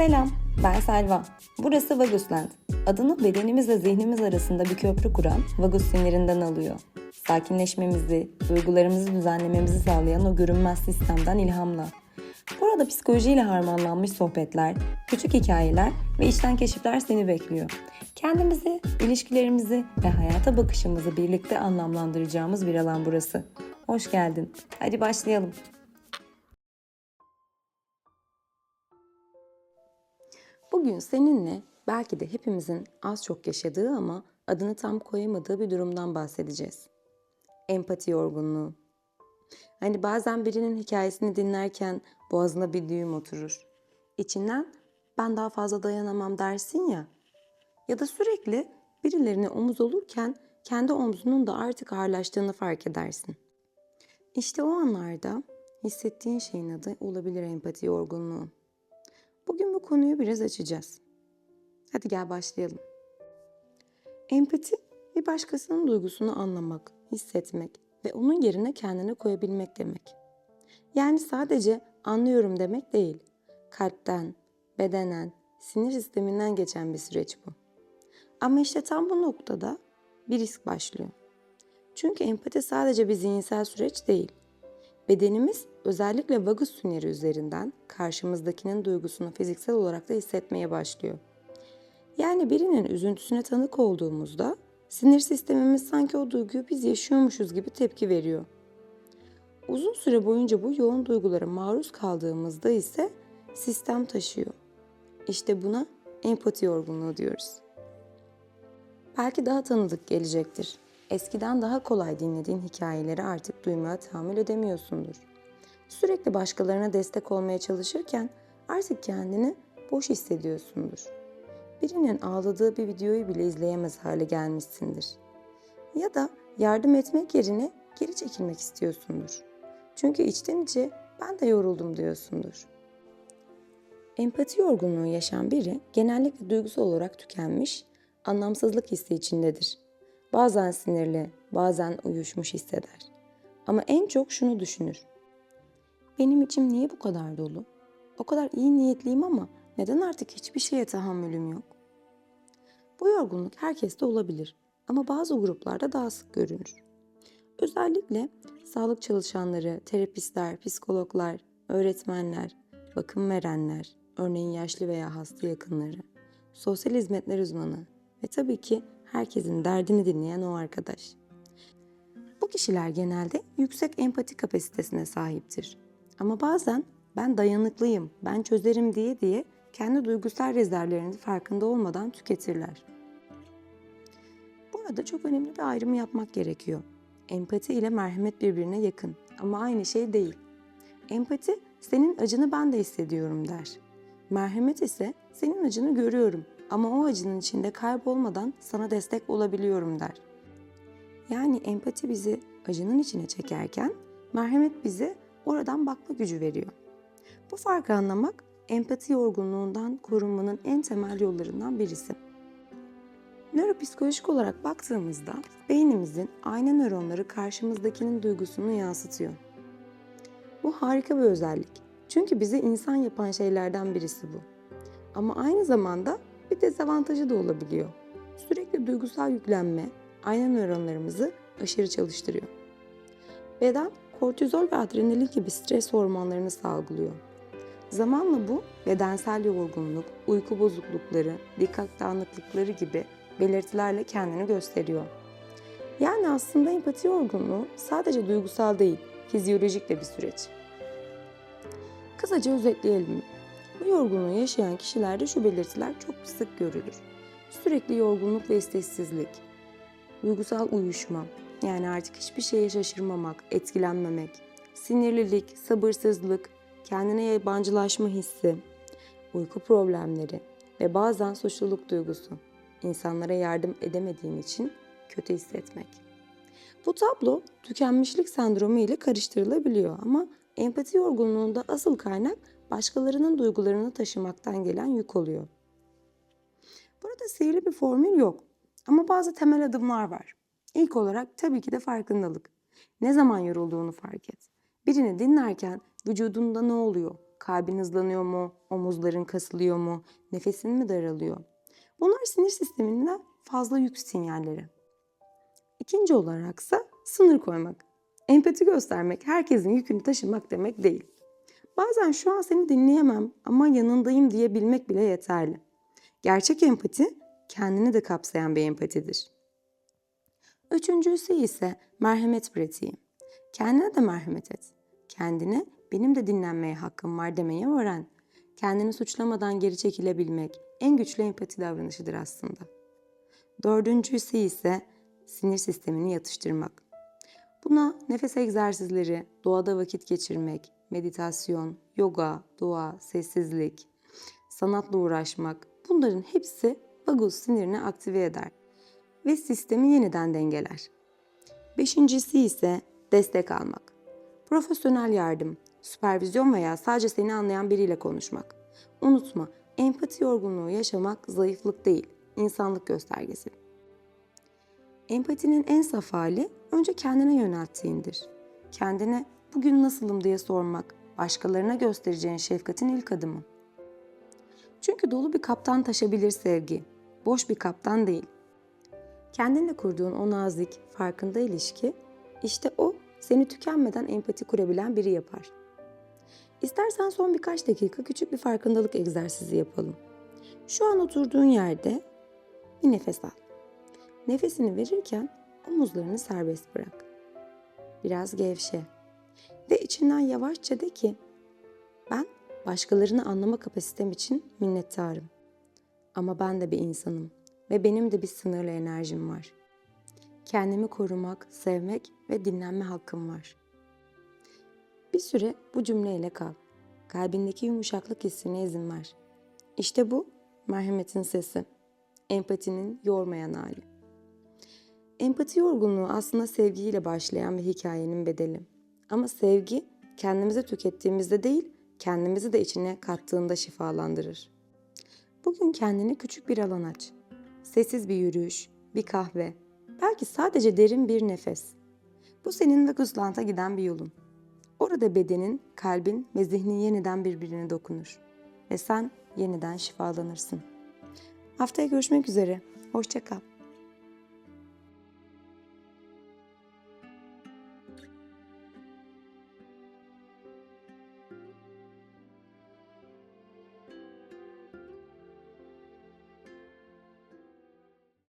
Selam, ben Selva. Burası Vagusland. Adını bedenimizle zihnimiz arasında bir köprü kuran vagus sinirinden alıyor. Sakinleşmemizi, duygularımızı düzenlememizi sağlayan o görünmez sistemden ilhamla. Burada psikolojiyle harmanlanmış sohbetler, küçük hikayeler ve içten keşifler seni bekliyor. Kendimizi, ilişkilerimizi ve hayata bakışımızı birlikte anlamlandıracağımız bir alan burası. Hoş geldin. Hadi başlayalım. Bugün seninle belki de hepimizin az çok yaşadığı ama adını tam koyamadığı bir durumdan bahsedeceğiz. Empati yorgunluğu. Hani bazen birinin hikayesini dinlerken boğazına bir düğüm oturur. İçinden ben daha fazla dayanamam dersin ya. Ya da sürekli birilerine omuz olurken kendi omzunun da artık ağırlaştığını fark edersin. İşte o anlarda hissettiğin şeyin adı olabilir empati yorgunluğu. Bugün bu konuyu biraz açacağız. Hadi gel başlayalım. Empati bir başkasının duygusunu anlamak, hissetmek ve onun yerine kendini koyabilmek demek. Yani sadece anlıyorum demek değil. Kalpten, bedenen, sinir sisteminden geçen bir süreç bu. Ama işte tam bu noktada bir risk başlıyor. Çünkü empati sadece bir zihinsel süreç değil. Bedenimiz özellikle vagus tüneri üzerinden karşımızdakinin duygusunu fiziksel olarak da hissetmeye başlıyor. Yani birinin üzüntüsüne tanık olduğumuzda sinir sistemimiz sanki o duyguyu biz yaşıyormuşuz gibi tepki veriyor. Uzun süre boyunca bu yoğun duygulara maruz kaldığımızda ise sistem taşıyor. İşte buna empati yorgunluğu diyoruz. Belki daha tanıdık gelecektir. Eskiden daha kolay dinlediğin hikayeleri artık duymaya tahammül edemiyorsundur. Sürekli başkalarına destek olmaya çalışırken artık kendini boş hissediyorsundur. Birinin ağladığı bir videoyu bile izleyemez hale gelmişsindir. Ya da yardım etmek yerine geri çekilmek istiyorsundur. Çünkü içten içe ben de yoruldum diyorsundur. Empati yorgunluğu yaşayan biri genellikle duygusal olarak tükenmiş, anlamsızlık hissi içindedir. Bazen sinirli, bazen uyuşmuş hisseder. Ama en çok şunu düşünür. Benim içim niye bu kadar dolu? O kadar iyi niyetliyim ama neden artık hiçbir şeye tahammülüm yok? Bu yorgunluk herkeste olabilir ama bazı gruplarda daha sık görünür. Özellikle sağlık çalışanları, terapistler, psikologlar, öğretmenler, bakım verenler, örneğin yaşlı veya hasta yakınları, sosyal hizmetler uzmanı ve tabii ki herkesin derdini dinleyen o arkadaş. Bu kişiler genelde yüksek empati kapasitesine sahiptir. Ama bazen ben dayanıklıyım, ben çözerim diye diye kendi duygusal rezervlerinin farkında olmadan tüketirler. Burada çok önemli bir ayrımı yapmak gerekiyor. Empati ile merhamet birbirine yakın ama aynı şey değil. Empati senin acını ben de hissediyorum der. Merhamet ise senin acını görüyorum ama o acının içinde kaybolmadan sana destek olabiliyorum der. Yani empati bizi acının içine çekerken merhamet bize oradan bakma gücü veriyor. Bu farkı anlamak empati yorgunluğundan korunmanın en temel yollarından birisi. Nöropsikolojik olarak baktığımızda beynimizin ayna nöronları karşımızdakinin duygusunu yansıtıyor. Bu harika bir özellik. Çünkü bizi insan yapan şeylerden birisi bu. Ama aynı zamanda bir dezavantajı da olabiliyor. Sürekli duygusal yüklenme ayna nöronlarımızı aşırı çalıştırıyor. Beden kortizol ve adrenalin gibi stres hormonlarını salgılıyor. Zamanla bu bedensel yorgunluk, uyku bozuklukları, dikkat dağınıklıkları gibi belirtilerle kendini gösteriyor. Yani aslında empati yorgunluğu sadece duygusal değil, fizyolojik de bir süreç. Kısaca özetleyelim. Bu yorgunluğu yaşayan kişilerde şu belirtiler çok sık görülür. Sürekli yorgunluk ve isteksizlik, duygusal uyuşma, yani artık hiçbir şeye şaşırmamak, etkilenmemek, sinirlilik, sabırsızlık, kendine yabancılaşma hissi, uyku problemleri ve bazen suçluluk duygusu, insanlara yardım edemediğin için kötü hissetmek. Bu tablo tükenmişlik sendromu ile karıştırılabiliyor ama empati yorgunluğunda asıl kaynak başkalarının duygularını taşımaktan gelen yük oluyor. Burada sihirli bir formül yok ama bazı temel adımlar var. İlk olarak tabii ki de farkındalık. Ne zaman yorulduğunu fark et. Birini dinlerken vücudunda ne oluyor? Kalbin hızlanıyor mu? Omuzların kasılıyor mu? Nefesin mi daralıyor? Bunlar sinir sisteminde fazla yük sinyalleri. İkinci olaraksa sınır koymak. Empati göstermek herkesin yükünü taşımak demek değil. Bazen şu an seni dinleyemem ama yanındayım diyebilmek bile yeterli. Gerçek empati kendini de kapsayan bir empatidir. Üçüncüsü ise merhamet pratiği. Kendine de merhamet et. Kendine benim de dinlenmeye hakkım var demeyi öğren. Kendini suçlamadan geri çekilebilmek en güçlü empati davranışıdır aslında. Dördüncüsü ise sinir sistemini yatıştırmak. Buna nefes egzersizleri, doğada vakit geçirmek, meditasyon, yoga, dua, sessizlik, sanatla uğraşmak bunların hepsi vagus sinirini aktive eder ve sistemi yeniden dengeler. Beşincisi ise destek almak. Profesyonel yardım, süpervizyon veya sadece seni anlayan biriyle konuşmak. Unutma, empati yorgunluğu yaşamak zayıflık değil, insanlık göstergesi. Empatinin en saf hali önce kendine yönelttiğindir. Kendine bugün nasılım diye sormak, başkalarına göstereceğin şefkatin ilk adımı. Çünkü dolu bir kaptan taşabilir sevgi, boş bir kaptan değil. Kendinle kurduğun o nazik, farkında ilişki, işte o seni tükenmeden empati kurabilen biri yapar. İstersen son birkaç dakika küçük bir farkındalık egzersizi yapalım. Şu an oturduğun yerde bir nefes al. Nefesini verirken omuzlarını serbest bırak. Biraz gevşe. Ve içinden yavaşça de ki ben başkalarını anlama kapasitem için minnettarım. Ama ben de bir insanım ve benim de bir sınırlı enerjim var. Kendimi korumak, sevmek ve dinlenme hakkım var. Bir süre bu cümleyle kal. Kalbindeki yumuşaklık hissine izin ver. İşte bu merhametin sesi. Empatinin yormayan hali. Empati yorgunluğu aslında sevgiyle başlayan bir hikayenin bedeli. Ama sevgi kendimizi tükettiğimizde değil, kendimizi de içine kattığında şifalandırır. Bugün kendine küçük bir alan aç. Sessiz bir yürüyüş, bir kahve, belki sadece derin bir nefes. Bu senin ve Gusland'a giden bir yolun. Orada bedenin, kalbin ve zihnin yeniden birbirine dokunur. Ve sen yeniden şifalanırsın. Haftaya görüşmek üzere. Hoşça kal.